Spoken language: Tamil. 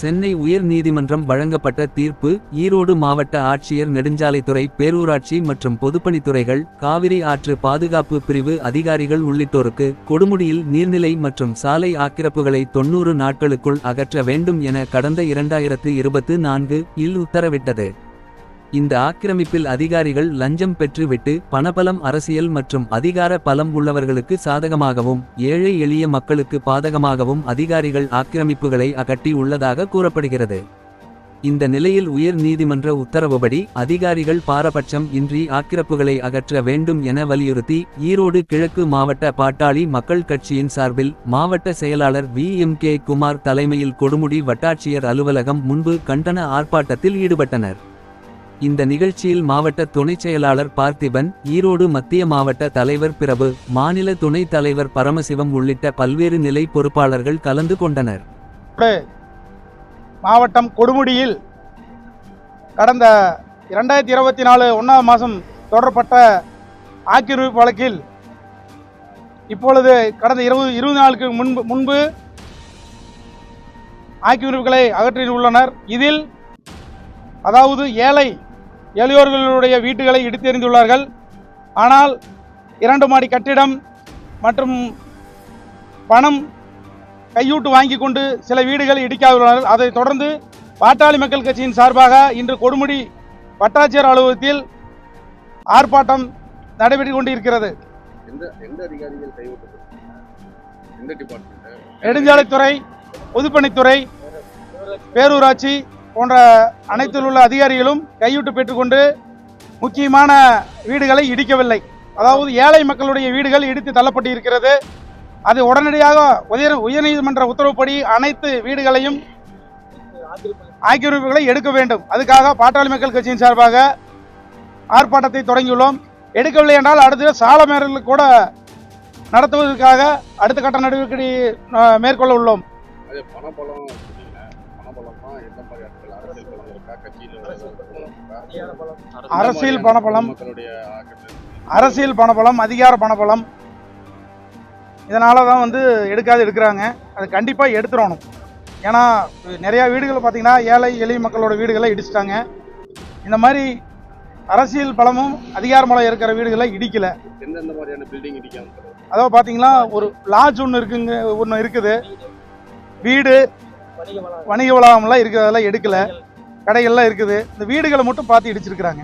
சென்னை உயர் நீதிமன்றம் வழங்கப்பட்ட தீர்ப்பு ஈரோடு மாவட்ட ஆட்சியர் நெடுஞ்சாலைத்துறை பேரூராட்சி மற்றும் பொதுப்பணித்துறைகள் காவிரி ஆற்று பாதுகாப்பு பிரிவு அதிகாரிகள் உள்ளிட்டோருக்கு கொடுமுடியில் நீர்நிலை மற்றும் சாலை ஆக்கிரப்புகளை தொன்னூறு நாட்களுக்குள் அகற்ற வேண்டும் என கடந்த இரண்டாயிரத்து இருபத்து நான்கு இல் உத்தரவிட்டது. இந்த ஆக்கிரமிப்பில் அதிகாரிகள் லஞ்சம் பெற்றுவிட்டு பணபலம் அரசியல் மற்றும் அதிகார பலம் உள்ளவர்களுக்கு சாதகமாகவும் ஏழை எளிய மக்களுக்கு பாதகமாகவும் அதிகாரிகள் ஆக்கிரமிப்புகளை அகட்டி உள்ளதாக கூறப்படுகிறது. இந்த நிலையில் உயர் நீதிமன்ற உத்தரவுபடி அதிகாரிகள் பாரபட்சம் இன்றி ஆக்கிரப்புகளை அகற்ற வேண்டும் என வலியுறுத்தி ஈரோடு கிழக்கு மாவட்ட பாட்டாளி மக்கள் கட்சியின் சார்பில் மாவட்ட செயலாளர் வி. எம். கே. குமார் தலைமையில் கொடுமுடி வட்டாட்சியர் அலுவலகம் முன்பு கண்டன ஆர்ப்பாட்டத்தில் ஈடுபட்டனர். இந்த நிகழ்ச்சியில் மாவட்ட துணைச் செயலாளர் பார்த்திபன் ஈரோடு மத்திய மாவட்ட தலைவர் பிரபு மாநில துணைத் தலைவர் பரமசிவம் உள்ளிட்ட பல்வேறு நிலை பொறுப்பாளர்கள் கலந்து கொண்டனர். மாவட்டம் கொடுமுடியில் கடந்த இரண்டாயிரத்தி இருபத்தி நாலு ஒன்றாம் மாதம் தொடரப்பட்ட ஆக்கிரமிப்பு வழக்கில் இப்பொழுது கடந்த இருபது இருபது நாளுக்கு முன்பு முன்பு ஆக்கிரமிப்புகளை அகற்றியுள்ளனர். இதில் அதாவது ஏழை எளியோர்களுடைய வீட்டுகளை இடித்தெறிந்துள்ளார்கள். ஆனால் இரண்டு மாடி கட்டிடம் மற்றும் பணம் கையூட்டு வாங்கி கொண்டு சில வீடுகளை இடிக்காதுள்ளனர் அதைத் தொடர்ந்து பாட்டாளி மக்கள் கட்சியின் சார்பாக இன்று கொடுமுடி வட்டாட்சியர் அலுவலகத்தில் ஆர்ப்பாட்டம் நடைபெற்று கொண்டிருக்கிறது. நெடுஞ்சாலைத்துறை பொதுப்பணித்துறை பேரூராட்சி போன்ற அனைத்தில் உள்ள அதிகாரிகளும் கையூட்டு பெற்றுக்கொண்டு முக்கியமான வீடுகளை இடிக்கவில்லை. அதாவது ஏழை மக்களுடைய வீடுகள் இடித்து தள்ளப்பட்டு இருக்கிறது அது உடனடியாக உயர் உயர்நீதிமன்ற உத்தரவுப்படி அனைத்து வீடுகளையும் ஆக்கிரமிப்புகளை எடுக்க வேண்டும். அதுக்காக பாட்டாளி மக்கள் கட்சியின் சார்பாக ஆர்ப்பாட்டத்தை தொடங்கியுள்ளோம். எடுக்கவில்லை என்றால் அடுத்த சாலமேரல் கூட நடத்துவதற்காக அடுத்த கட்ட நடவடிக்கை மேற்கொள்ள உள்ளோம். பணபலம் எந்த மாதிரி ஆட்கள் அரசியல் பலம் இருக்கா? கட்சியில் அரசியல் பணபலம். மக்களுடைய அரசியல் பணபலம் அதிகார பணபலம். இதனால தான் வந்து எடுக்காது எடுக்கிறாங்க. அது கண்டிப்பாக எடுத்துடணும். ஏன்னா நிறையா வீடுகள் பார்த்தீங்கன்னா ஏழை எளிய மக்களோட வீடுகளை இடிச்சிட்டாங்க. இந்த மாதிரி அரசியல் பலமும் அதிகார பலம் இருக்கிற வீடுகளை இடிக்கலை. எந்தெந்த மாதிரியான பில்டிங் இடிக்காம அதாவது பார்த்தீங்கன்னா ஒரு லாட்ஜ் ஒன்று இருக்குங்க ஒன்று இருக்குது. வீடு வணிக வளாகம்லாம் இருக்கிறதெல்லாம் எடுக்கலை. கடைகள்லாம் இருக்குது. இந்த வீடுகளை மட்டும் பார்த்து இடிச்சிருக்கிறாங்க.